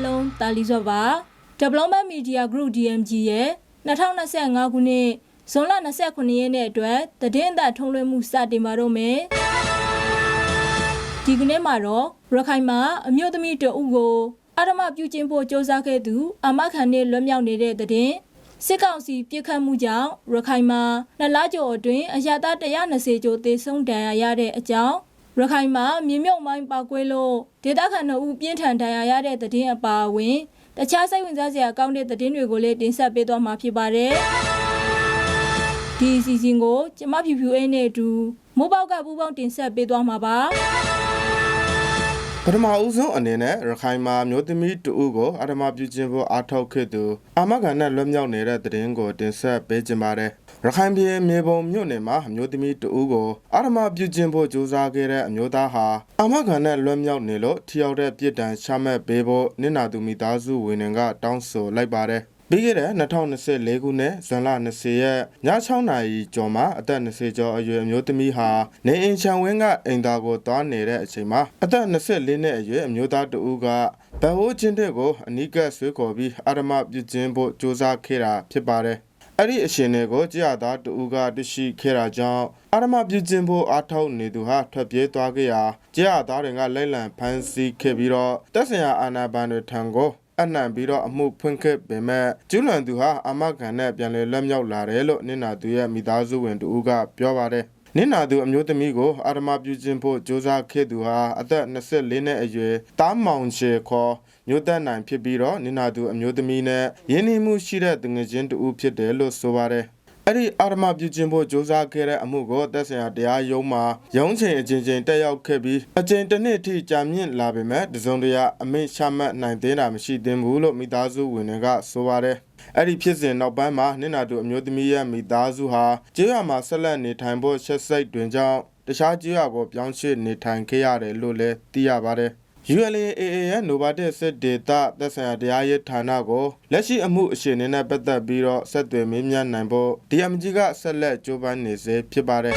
ရှင်တွေအားလုံးတာလီစော့ပါ Development Media Group DMG ရဲ့2025ခုနှစ်ဇွန်လ29ရက်နေ့အတွက်သတင်းအသံထုံးလွှင့်မှုစတင်ပါတော့မယ်ဒီကနေ့မှာတော့ရခိုင်မှာအမျိုးသမီးတအုပ်ကိုအာရမပြုကျင်းဖို့စ조사ခဲ့သူအာမခံနဲ့လွတ်မြောက်နေတဲ့သတင်းစစ်ကောင်စီပြစ်ခတ်မှုကြောင့်ရခိုင်မှာနှစ်လကျော်အတွင်းအရသာ120ကျော်သေဆုံးဒဏ်ရာရတဲ့အကြောင်း ရခိုင်မှာမြေမြုပ်မိုင်းပောက်ကွဲလို့ဒေသခံတို့ဦးပြင်းထန်ဒဏ်ရာရတဲ့သတင်းအပါအဝင်တခြားစိတ်ဝင်စားစရာကောင်းတဲ့သတင်းတွေကိုလည်းတင်ဆက်ပေးသွားမှာဖြစ်ပါတယ်ဒီအစီအစဉ်ကိုကျမဖြူဖြူအေးနဲ့အတူမိုးပေါက်ကပူပေါင်းတင်ဆက်ပေးသွားမှာပါပထမဦးဆုံးအနေနဲ့ရခိုင်မှာမျိုးသမီးတဦးကိုအဓမ္မပြုခြင်းဖို့အားထုတ်ခဲ့သူအာမခံနဲ့လွတ်မြောက်နေတဲ့တဲ့ရင်ကိုတင်ဆက်ပေးကြပါမယ်။ ရခိုင်ပြည်မြေပုံမြို့နယ်မှာမျိုးသမီးတဦးကိုအဓမ္မပြုခြင်းဖို့ကြိုးစားခဲ့တဲ့အမျိုးသားဟာအာမခံနဲ့လွတ်မြောက်နေလို့ထျောက်တဲ့ပြစ်ဒဏ်ချမှတ်ပေးဖို့နင့်နာသူမိသားစုဝင်တွေကတောင်းဆိုလိုက်ပါတယ်။ပြီးခဲ့တဲ့2024ခုနှစ်ဇွန်လ20ရက်ည6နာရီကျော်မှာအသက်20ကျော်အရွယ်အမျိုးသမီးဟာနေအိမ်ချံဝင်းကအိမ်သားကိုသွားနေတဲ့အချိန်မှာအသက်24နှစ်အရွယ်အမျိုးသားတဦးကဗဟိုချင်းတဲ့ကိုအနီးကပ်ဆွေးခေါ်ပြီးအာရမပြုခြင်းဖို့စ조사ခဲ့တာဖြစ်ပါတယ်။ အဲ့ဒီအရှင်တွေကိုကြရသားတဦးကတရှိခဲ့တာကြောင့်အာရမပြုခြင်းဖို့အားထုတ်နေသူဟာထွက်ပြေးသွားခဲ့ရာကြရသားတွေကလိုက်လံဖမ်းဆီးခဲ့ပြီးတော့တပ်ဆိုင်ရာအာဏာပိုင်တွေထံကိုအနှံပြီးတော့အမှုဖွင့်ခဲ့ပေမဲ့ကျူးလွန်သူဟာအမခံနဲ့ပြန်လည်လက်မြောက်လာတယ်လို့နင့်နာသူရဲ့မိသားစုဝင်တူကပြောပါတယ် နင့်နာသူအမျိုးသမီးကိုအာရမပြုခြင်းဖို့စ조사ခဲ့သူဟာအသက်24နှစ်အရွယ်တားမောင်ရှေခေါ်မျိုးသက်နိုင်ဖြစ်ပြီးတော့နင့်နာသူအမျိုးသမီးနဲ့ရင်းနှီးမှုရှိတဲ့တငယ်ချင်းတူဖြစ်တယ်လို့ဆိုပါတယ် အဲ့ဒီအာရမပြုခြင်းဖို့စ조사ခဲ့တဲ့အမှုကိုတက်ဆိုင်ရာတရားရုံးမှာရုံးချိန်အချင်းချင်းတက်ရောက်ခဲ့ပြီးအချိန်တစ်နှစ်ထိကြာမြင့်လာပေမဲ့တစုံတရာအမိန့်ချမှတ်နိုင်သေးတာမရှိသင့်ဘူးလို့မိသားစုဝင်တွေကဆိုပါတယ်အဲ့ဒီဖြစ်စဉ်နောက်ပိုင်းမှာနင့်နာသူအမျိုးသမီးရဲ့မိသားစုဟာကျေးရွာမှာဆက်လက်နေထိုင်ဖို့ရှက်စိတ်တွင်ကြောင့်တခြားကျေးရွာကိုပြောင်းရွှေ့နေထိုင်ခဲ့ရတယ်လို့လည်းသိရပါတယ် ULAA ရဲ့ Novated စစ်ဒေတာသက်ဆိုင်ရာတရားရေးဌာနကိုလက်ရှိအမှုအရှင်နဲ့ပတ်သက်ပြီးတော့ဆက်သွယ်မေးမြန်းနိုင်ဖို့ DMG ကဆက်လက်ကြိုးပမ်းနေစေဖြစ်ပါတယ်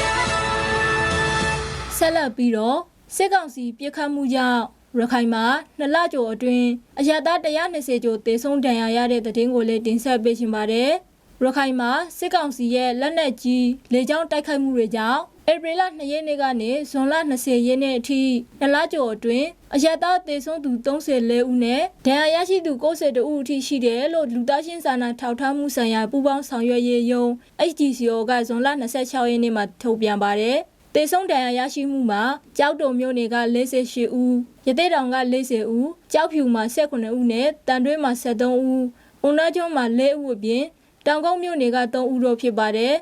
ဆက်လက်ပြီးတော့စစ်ကောင်စီပြစ်ခတ်မှုကြောင့်ရခိုင်မှာနှစ်လကျော်အတွင်းအရသာ120ကျော်သေဆုံးဒဏ်ရာရတဲ့တဲ့တင်ကိုလည်းတင်ဆက်ပေးရှင်ပါတယ်။ရခိုင်မှာစစ်ကောင်စီရဲ့လက်နက်ကြီးလေကြောင်းတိုက်ခိုက်မှုတွေကြောင့် ဧပြီလ2ရက်နေ့ကနေဇွန်လ20ရက်နေ့အထိနှစ်လကျော်အတွင်းအရသာသေဆုံးသူ34ဦးနဲ့ဒဏ်ရာရရှိသူ92ဦးအထိရှိတယ်လို့လူသားချင်းစာနာထောက်ထားမှုဆိုင်ရာပူးပေါင်းဆောင်ရွက်ရေးယုံ HDCO ကဇွန်လ26ရက်နေ့မှာထုတ်ပြန်ပါတယ်။တေဆုံးတန်ရာရရှိမှုမှာကြောက်တုံမြို့နယ်က48ဦးရသေးတောင်က40ဦးကြောက်ဖြူမှာ18ဦးနဲ့တန်တွဲမှာ73ဦးအုံနာကျွန်းမှာ4ဦးအပြင်တောင်ကုန်းမြို့နယ်က3ဦးတို့ဖြစ်ပါတယ်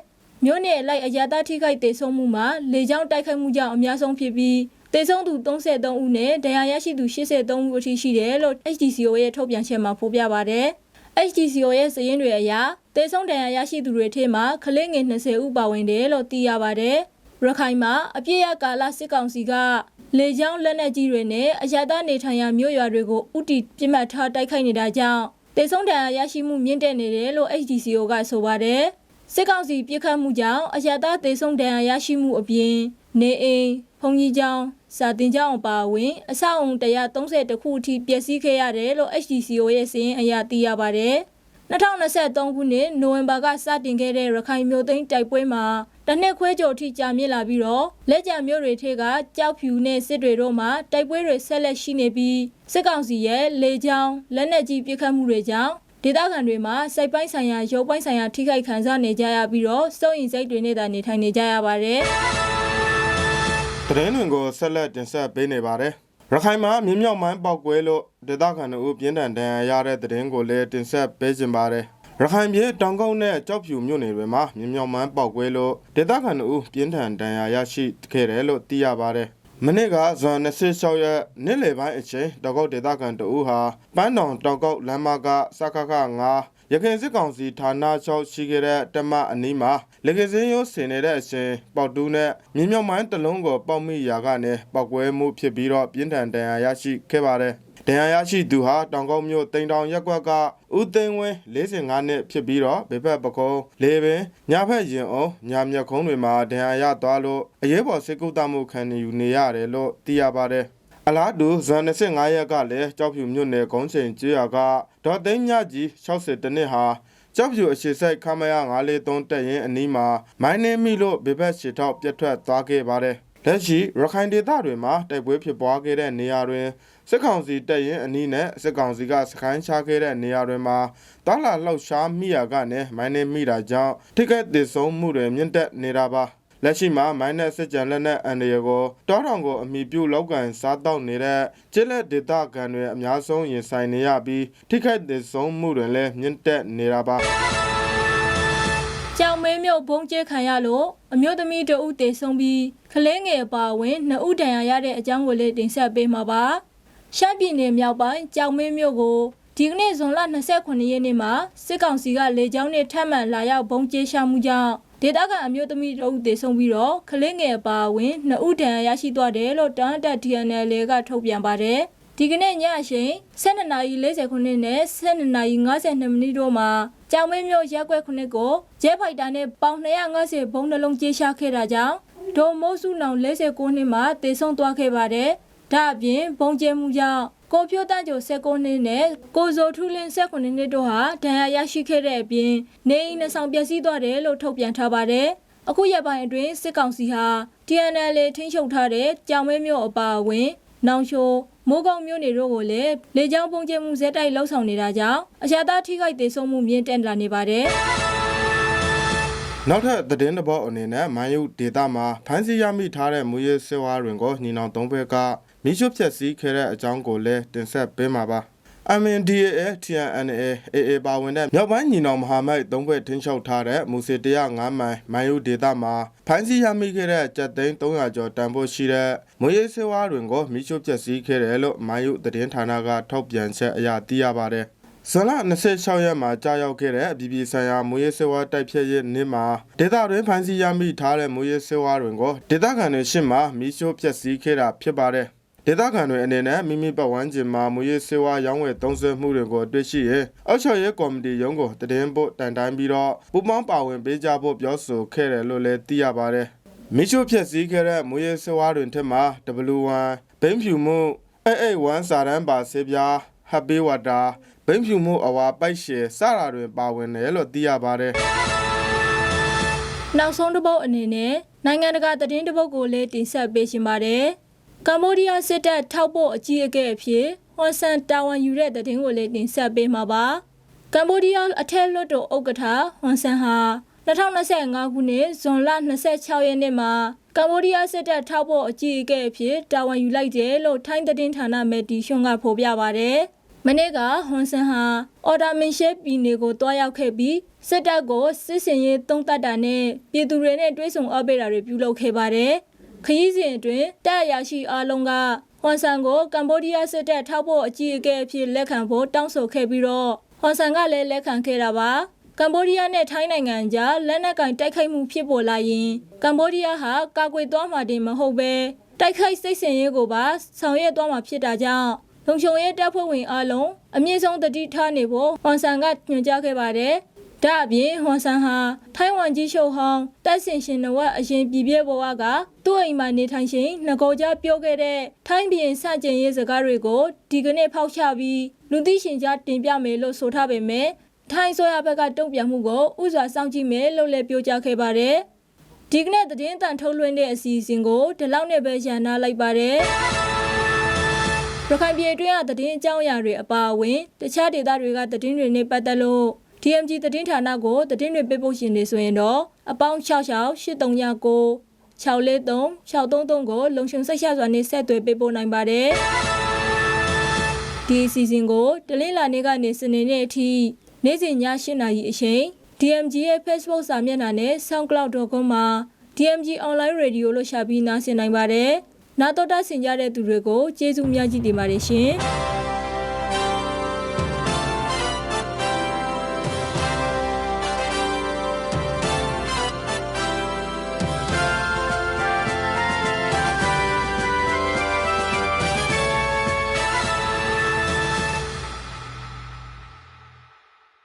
မြို့နယ်အလိုက်အရာသားထိခိုက်တေဆုံးမှုမှာလေကြောင်းတိုက်ခိုက်မှုကြောင့်အများဆုံးဖြစ်ပြီးတေဆုံးသူ33ဦးနဲ့ဒဏ်ရာရရှိသူ83ဦးအထိရှိတယ်လို့ HDCO ရဲ့ထုတ်ပြန်ချက်မှာဖော်ပြပါတယ် HDCO ရဲ့စည်ရင်းတွေအရတေဆုံးဒဏ်ရာရရှိသူတွေထဲမှာကလေးငယ်20ဦးပါဝင်တယ်လို့သိရပါတယ်ရခိုင်မှာအပြည့်ရကာလစစ်ကောင်စီကလေကြောင်းလက်နက်ကြီးတွေနဲ့အရသာနေထိုင်ရာမြို့ရွာတွေကိုဥတီပြစ်မှတ်ထားတိုက်ခိုက်နေတာကြောင့်တေဆုံးဒဏ်ရာရရှိမှုမြင့်တက်နေတယ်လို့ HDCO ကဆိုပါတယ် စစ်ကောင်စီပြစ်ခတ်မှုကြောင့်အရသာတေဆုံးဒဏ်ရာရရှိမှုအပြင်နေအိမ်ဖုန်ကြီးကျောင်းစာတင်ကျောင်းအပါအဝင် အဆောက်အုံ130ခုအထိပျက်စီးခဲ့ရတယ်လို့ HDCO ရဲ့စီရင်အရသိရပါတယ်2023ခုနှစ်နိုဝင်ဘာကစတင်ခဲ့တဲ့ရခိုင်မြို့သိမ်းတိုက်ပွဲမှာတစ်နှစ်ခွဲကျော်ထိကြာမြင့်လာပြီးတော့လက်ကျန်မြို့တွေထက်ကကြောက်ဖြူနဲ့စစ်တွေတို့မှာတိုက်ပွဲတွေဆက်လက်ရှိနေပြီးစစ်ကောင်စီရဲ့လေကြောင်းလက်နက်ကြီးပစ်ခတ်မှုတွေကြောင့် ဒေသခံတွေမှာစိတ်ပိုင်းဆိုင်ရာရုပ်ပိုင်းဆိုင်ရာထိခိုက်ခံစားနေကြရပြီးတော့စုံရင်စိတ်တွေနဲ့သာနေထိုင်နေကြရပါတယ်သတင်းတွေကိုဆက်လက်တင်ဆက်ပေးနေပါတယ်ရခိုင်မှာမြင်းမြောက်မိုင်းပေါက်ကွဲလို့ဒေသခံတို့ပြင်းထန်ဒဏ်ရာရတဲ့သတင်းကိုလည်းတင်ဆက်ပေးကြပါတယ်ရခိုင်ပြည်တောင်ကုန်းနဲ့ကြောက်ဖြူမြို့နယ်တွေမှာမြင်းမြောက်မိုင်းပေါက်ကွဲလို့ဒေသခံတို့ပြင်းထန်ဒဏ်ရာရရှိခဲ့တယ်လို့သိရပါတယ် မနေ့ကဇွန်26ရက်နေ့လယ်ပိုင်းအချိန်တောက်ကောက်ဒေသခံတဦးဟာပန်းတောင်တောက်ကောက်လမ်းမကစခခ9ရခိုင်စစ်ကောင်စီဌာနချုပ်ရှိခဲ့တဲ့တမအနီးမှာလေကစင်းရိုးဆင်နေတဲ့အချိန်ပေါက်တူးနဲ့မြင်းမြောက်မိုင်းတစ်လုံးကိုပေါက်မိရာကနေပေါက်ကွဲမှုဖြစ်ပြီးတော့ပြင်းထန်ဒဏ်ရာရရှိခဲ့ပါတယ် ဒဏ်ရာရရှိသူဟာတောင်ကောက်မြို့တိန်တောင်ရက်ကွက်ကဦးသိန်းဝင်း45နှစ်ဖြစ်ပြီးတော့ဘေဘက်ပကုံးလေပင်ညဖက်ရင်အောင်ညာမျက်ခုံးတွေမှာဒဏ်ရာရသွားလို့အရေးပေါ်စစ်ကူတမှုခံယူနေရတယ်လို့သိရပါတယ်အလားတူဇွန်25ရက်ကလည်းကြောက်ဖြူမြို့နယ်ကုန်းချိန်ကျေးရွာကဒေါ်သိန်းမြကြီး60တနစ်ဟာကြောက်ဖြူအရှိဆိုင်ခမရ943တက်ရင်အနီးမှာမိုင်းနေမိလို့ဘေဘက်ရှီထောက်ပြတ်ထွက်သွားခဲ့ပါတယ် လက်ရှိရခိုင်ဒေသတွေမှာတိုက်ပွဲဖြစ်ပွားခဲ့တဲ့နေရာတွင်စစ်ကောင်စီတပ်ရင်အနီးနဲ့စစ်ကောင်စီကစခိုင်းချခဲ့တဲ့နေရာတွေမှာတာလာလှောက်ရှားမိရာကနေမိုင်းနေမိတာကြောင့်ထိခိုက်ဒေဆုံးမှုတွေမြင့်တက်နေတာပါလက်ရှိမှာမိုင်းနဲ့စစ်ကြံလက်နဲ့အန်ဒီရကိုတောတောင်ကိုအမိပြုလောက်ကန်စားတောက်နေတဲ့ကျစ်လက်ဒေတာကန်တွေအများဆုံးရင်ဆိုင်နေရပြီးထိခိုက်ဒေဆုံးမှုတွေလည်းမြင့်တက်နေတာပါကြောင် မဲမြုပ်ဘုံကျဲခံရလို့အမျိုးသမီးတဦးတေဆုံးပြီးကလေးငယ်အပါအဝင်နှစ်ဦးဒဏ်ရာရတဲ့အကြောင်းကိုလည်းတင်ဆက်ပေးမှာပါရှမ်းပြည်နယ်မြောက်ပိုင်းကြောင်မဲမြုပ်ကိုဒီကနေ့ဇွန်လ29ရက်နေ့မှာစစ်ကောင်စီကလေကြောင်းနဲ့ထပ်မံလာရောက်ဘုံကျဲရှာမှုကြောင့်ဒေသခံအမျိုးသမီးတဦးတေဆုံးပြီးတော့ကလေးငယ်အပါအဝင်နှစ်ဦးဒဏ်ရာရရှိသွားတယ်လို့တန်တက် TNL ကထုတ်ပြန်ပါတယ် ဒီကနေ့ညအချိန်12:40ခုနှစ်နဲ့12:52မိနစ်တို့မှာကြောင်မဲမြို့ရက်ကွက်ခုနှစ်ကိုဂျဲဖိုက်တာနဲ့ပေါင်250ဘုံနှလုံးကြေးရှာခဲ့တာကြောင့်ဒေါ်မိုးစုနောင်49နှစ်မှာတေဆုံးသွားခဲ့ပါတယ်။ဒါအပြင်ဘုံကျဲမှုကြောင့်ကိုဖြိုးတန်းကျော်19နှစ်နဲ့ကိုဇိုထူးလင်း19နှစ်တို့ဟာဒဏ်ရာရရှိခဲ့တဲ့အပြင်နေအိမ်နှစ်ဆောင်ပျက်စီးသွားတယ်လို့ထုတ်ပြန်ထားပါတယ်။အခုရက်ပိုင်းအတွင်းစစ်ကောင်စီဟာ TNL ထိန်းချုပ်ထားတဲ့ကြောင်မဲမြို့အပါအဝင် နောင်ရှိုးမိုးကောင်းမြို့နယ်တို့ကိုလည်းလေကြောင်းပုံကျဲမှုဇက်တိုက်လှုပ်ဆောင်နေတာကြောင့်အရှာသားထိခိုက်ဒေဆုံးမှုမြင့်တက်လာနေပါတယ်နောက်ထပ်သတင်းတစ်ပုဒ်အနေနဲ့မန်ယူဒေတာမှာဖမ်းဆီးရမိထားတဲ့မူရဲစစ်ဝါးတွေကိုညီနောင်သုံးဘက်ကမိရှုဖြက်စီးခဲ့တဲ့အကြောင်းကိုလည်းတင်ဆက်ပေးမှာပါ MNDAA TNNA AA ပါဝင်တဲ့မြောက်ပိုင်းညီနောင်မဟာမိတ်သုံးဘက်ထင်းလျှောက်ထားတဲ့မူစီ105မိုင်မန်ယူဒေတာမှာဖမ်းဆီးရမိခဲ့တဲ့ကြက်သိန်း300ကျော်တန်ဖို့ရှိတဲ့မူရဲစစ်ဝါးတွေကိုမိရှုဖြက်စီးခဲ့တယ်လို့မန်ယူသတင်းဌာနကထုတ်ပြန်ချက်အရသိရပါတယ်ဇွန်လ26ရက်မှာကြာရောက်ခဲ့တဲ့အပြည်ပြည်ဆိုင်ရာမွေးရေးစေဝါတိုက်ဖြတ်ရေးနေ့မှာဒေသတွင်းဖမ်းဆီးရမိထားတဲ့မွေးရေးစေဝါတွေကိုဒေသခံတွေရှင်းမှာမိရှိုးပျက်စီးခဲ့တာဖြစ်ပါတယ်။ ဒေသခံတွေအနေနဲ့မိမိပတ်ဝန်းကျင်မှာမွေးရေးစေဝါရောင်းဝယ်သုံးစွဲမှုတွေကိုတွေ့ရှိရင်အောက်ချော်ရေးကော်မတီရုံးကိုတည်င်းဖို့တိုင်တိုင်းပြီးတော့ပူပေါင်းပါဝင်ပေးကြဖို့ပြောဆိုခဲ့တယ်လို့လည်းသိရပါတယ်။မီရှိုဖြက်စီးခဲ့တဲ့မွေးရဆွားတွင်ထက်မှာ W1 ဘိန်းဖြူမှု88 1စာရန်ပါဆေးပြား Happy Water ဘိန်းဖြူမှုအဝါပိုက်ရှယ်စတာတွင်ပါဝင်တယ်လို့သိရပါတယ်။နောက်ဆုံးတစ်ပုတ်အနေနဲ့နိုင်ငံတကာသတင်းတစ်ပုတ်ကိုလည်းတင်ဆက်ပေးရှင်ပါတယ်။ ကမ္ဘောဒီးယားစစ်တပ်ထောက်ပို့အကြီးအကဲအဖြစ်ဟွန်ဆန်တာဝန်ယူတဲ့သတင်းကိုလည်းတင်ဆက်ပေးမှာပါ။ကမ္ဘောဒီးယားအထက်လွှတ်တော်ဥက္ကဋ္ဌဟွန်ဆန်ဟာ2025ခုနှစ်ဇွန်လ26ရက်နေ့မှာကမ္ဘောဒီးယားစစ်တပ်ထောက်ပို့အကြီးအကဲအဖြစ်တာဝန်ယူလိုက်တယ်လို့ထိုင်းသတင်းဌာနမယ်တီရှွန်ကဖော်ပြပါတယ်။မနေ့ကဟွန်ဆန်ဟာအော်ဒါမင်ရှဲပြည်နယ်ကိုတွားရောက်ခဲ့ပြီးစစ်တပ်ကိုစစ်စင်ရေးတုံးတက်တာနဲ့ပြည်သူတွေနဲ့တွဲဆုံအပ်ပေးတာတွေပြုလုပ်ခဲ့ပါတယ်။ ခရီးစဉ်အတွင်းတပ်အရာရှိအားလုံးကဟွန်ဆန်ကိုကမ္ဘောဒီးယားစစ်တပ်ထောက်ဖို့အကြီးအကဲအဖြစ်လက်ခံဖို့တောင်းဆိုခဲ့ပြီးတော့ဟွန်ဆန်ကလည်းလက်ခံခဲ့တာပါ။ကမ္ဘောဒီးယားနဲ့ထိုင်းနိုင်ငံကြားလက်နက်ကင်တိုက်ခိုက်မှုဖြစ်ပေါ်လာရင်ကမ္ဘောဒီးယားဟာကာကွယ်သွားမှာတင်မဟုတ်ပဲတိုက်ခိုက်စိတ်ဆင်ရေးကိုပါဆောင်ရွက်သွားမှာဖြစ်တာကြောင့်လုံခြုံရေးတပ်ဖွဲ့ဝင်အလုံးအမြင့်ဆုံးတတိထားနေဖို့ဟွန်ဆန်ကညွှန်ကြားခဲ့ပါတယ်။ ဒါအပြင်ဟွန်ဆန်ဟာထိုင်းဝန်ကြီးချုပ်ဟောင်းတက်ဆင်ရှင်နဝက်အရင်ပြည်ပြဘဝကသူ့အိမ်မှာနေထိုင်ရှင်ငကိုကြပြောခဲ့တဲ့ထိုင်းပြည်စကြင်ရေးစကားတွေကိုဒီကနေ့ဖောက်ချပြီးလူသိရှင်ကြားတင်ပြမယ်လို့ဆိုထားပေမဲ့ထိုင်းဆိုရဘက်ကတုံ့ပြန်မှုကိုဥစွာစောင့်ကြည့်မယ်လို့လည်းပြောကြားခဲ့ပါတယ်။ဒီကနေ့သတင်းတန်ထုတ်လွှင့်တဲ့အစီအစဉ်ကိုဒီလောက်နဲ့ပဲရန်နာလိုက်ပါတယ်။ရခိုင်ပြည်တွင်းကသတင်းအကြောင်းအရာတွေအပါအဝင်တခြားဒေသတွေကသတင်းတွေနဲ့ပတ်သက်လို့ DMG သတင်းဌာနကိုသတင်းတွေပေးပို့ရှင်နေဆိုရင်တော့အပေါင်း66 8339 643 633ကိုလုံခြုံစိတ်ချစွာနဲ့ဆက်သွယ်ပေးပို့နိုင်ပါတယ်။ဒီအစီအစဉ်ကိုတလင်းလာနေ့ကနေစနေနေ့အထိနေ့စဉ်ည8:00နာရီအချိန် DMG ရဲ့ Facebook စာမျက်နှာနဲ့ soundcloud.com မှာ DMG online radio လို့ရှာပြီးနားဆင်နိုင်ပါတယ်။နာတော်တာဆင်ကြတဲ့သူတွေကိုကျေးဇူးများကြီးတင်ပါတယ်ရှင်။